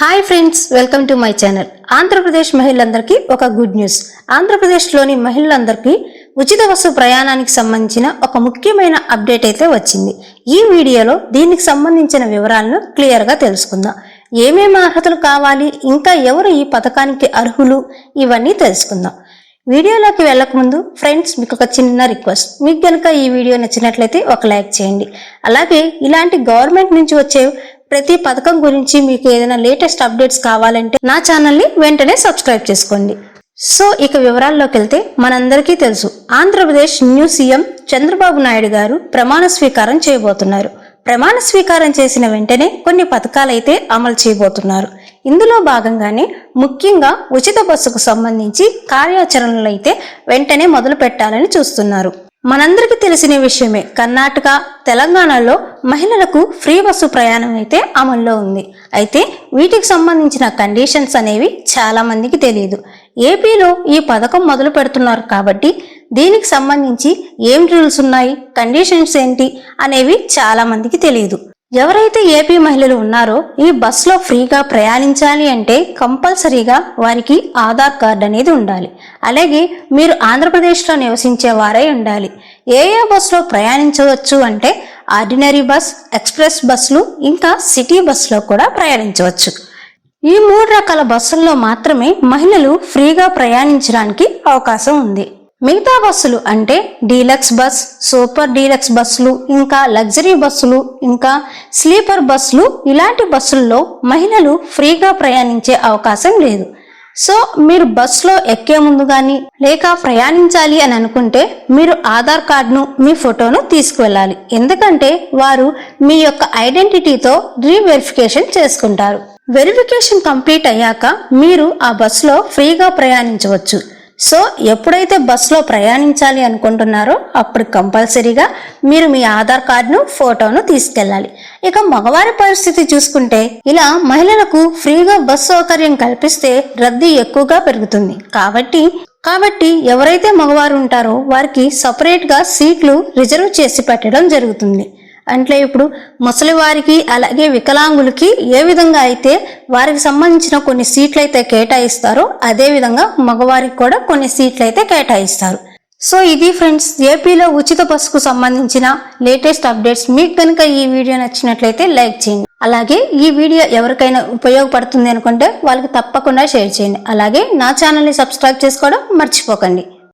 Hi friends welcome to my channel Andhra Pradesh మహిళలందరికీ ఒక good news ఆంధ్రప్రదేశ్లోని మహిళలందరికీ ఉచిత బస్సు ప్రయాణానికి సంబంధించిన ఒక ముఖ్యమైన అప్డేట్ అయితే వచ్చింది. ఈ వీడియోలో దీనికి సంబంధించిన వివరాలను క్లియర్గా తెలుసుకుందాం. ఏమేమి అర్హతలు కావాలి? ఇంకా ఎవరు ఈ పథకానికి అర్హులు? ఇవన్నీ తెలుసుకుందాం. వీడియోలోకి వెళ్ళకముందు ఫ్రెండ్స్ మీకు ఒక చిన్న రిక్వెస్ట్ మీకు కనుక ఈ వీడియో నచ్చినట్లయితే ఒక లైక్ చేయండి. అలాగే ఇలాంటి గవర్నమెంట్ నుంచి వచ్చే ప్రతి పథకం గురించి మీకు ఏదైనా లేటెస్ట్ అప్డేట్స్ కావాలంటే నా ఛానల్ని వెంటనే సబ్స్క్రైబ్ చేసుకోండి. సో ఇక వివరాల్లోకి వెళ్తే మనందరికీ తెలుసు ఆంధ్రప్రదేశ్ న్యూ సీఎం చంద్రబాబు నాయుడు గారు ప్రమాణ స్వీకారం చేయబోతున్నారు. ప్రమాణ స్వీకారం చేసిన వెంటనే కొన్ని పథకాలైతే అమలు చేయబోతున్నారు. ఇందులో భాగంగానే ముఖ్యంగా ఉచిత బస్సుకు సంబంధించి కార్యాచరణలు అయితే వెంటనే మొదలు పెట్టాలని చూస్తున్నారు. మనందరికీ తెలిసిన విషయమే కర్ణాటక తెలంగాణలో మహిళలకు ఫ్రీ బస్సు ప్రయాణం అయితే అమల్లో ఉంది. అయితే వీటికి సంబంధించిన కండిషన్స్ అనేవి చాలా మందికి తెలియదు ఏపీలో ఈ పథకం మొదలు పెడుతున్నారు కాబట్టి దీనికి సంబంధించి ఏం రూల్స్ ఉన్నాయి కండిషన్స్ ఏంటి అనేవి చాలా మందికి తెలియదు ఎవరైతే ఏపీ మహిళలు ఉన్నారో ఈ బస్సులో ఫ్రీగా ప్రయాణించాలి అంటే కంపల్సరీగా వారికి ఆధార్ కార్డ్ అనేది ఉండాలి. అలాగే మీరు ఆంధ్రప్రదేశ్లో నివసించే వారై ఉండాలి. ఏ ఏ బస్సులో ప్రయాణించవచ్చు అంటే ఆర్డినరీ బస్ ఎక్స్ప్రెస్ బస్సులు ఇంకా సిటీ బస్సులో కూడా ప్రయాణించవచ్చు. ఈ మూడు రకాల బస్సుల్లో మాత్రమే మహిళలు ఫ్రీగా ప్రయాణించడానికి అవకాశం ఉంది. మిగతా బస్సులు అంటే డీలక్స్ బస్ సూపర్ డీలక్స్ బస్సులు ఇంకా లగ్జరీ బస్సులు ఇంకా స్లీపర్ బస్సులు ఇలాంటి బస్సుల్లో మహిళలు ఫ్రీగా ప్రయాణించే అవకాశం లేదు. సో మీరు బస్సులో ఎక్కే ముందు కానీ లేక ప్రయాణించాలి అని అనుకుంటే మీరు ఆధార్ కార్డును మీ ఫోటోను తీసుకువెళ్ళాలి. ఎందుకంటే వారు మీ యొక్క ఐడెంటిటీతో రీవెరిఫికేషన్ చేసుకుంటారు. వెరిఫికేషన్ కంప్లీట్ అయ్యాక మీరు ఆ బస్సులో ఫ్రీగా ప్రయాణించవచ్చు. సో ఎప్పుడైతే బస్సులో ప్రయాణించాలి అనుకుంటున్నారో అప్పుడు కంపల్సరీగా మీరు మీ ఆధార్ కార్డును ఫోటోను తీసుకెళ్ళాలి. ఇక మగవారి పరిస్థితి చూసుకుంటే ఇలా మహిళలకు ఫ్రీగా బస్ సౌకర్యం కల్పిస్తే రద్దీ ఎక్కువగా పెరుగుతుంది. కాబట్టి కాబట్టి ఎవరైతే మగవారు ఉంటారో వారికి సపరేట్గా సీట్లు రిజర్వ్ చేసి పెట్టడం జరుగుతుంది. అంటే ఇప్పుడు ముసలి వారికి అలాగే వికలాంగులకి ఏ విధంగా అయితే వారికి సంబంధించిన కొన్ని సీట్లు అయితే కేటాయిస్తారో అదే విధంగా మగవారికి కూడా కొన్ని సీట్లు అయితే కేటాయిస్తారు. సో ఇది ఫ్రెండ్స్ ఏపీలో ఉచిత బస్సుకు సంబంధించిన లేటెస్ట్ అప్డేట్స్. మీకు కనుక ఈ వీడియో నచ్చినట్లయితే లైక్ చేయండి. అలాగే ఈ వీడియో ఎవరికైనా ఉపయోగపడుతుంది అనుకుంటే వాళ్ళకి తప్పకుండా షేర్ చేయండి. అలాగే నా ఛానల్ని సబ్స్క్రైబ్ చేసుకోవడం మర్చిపోకండి.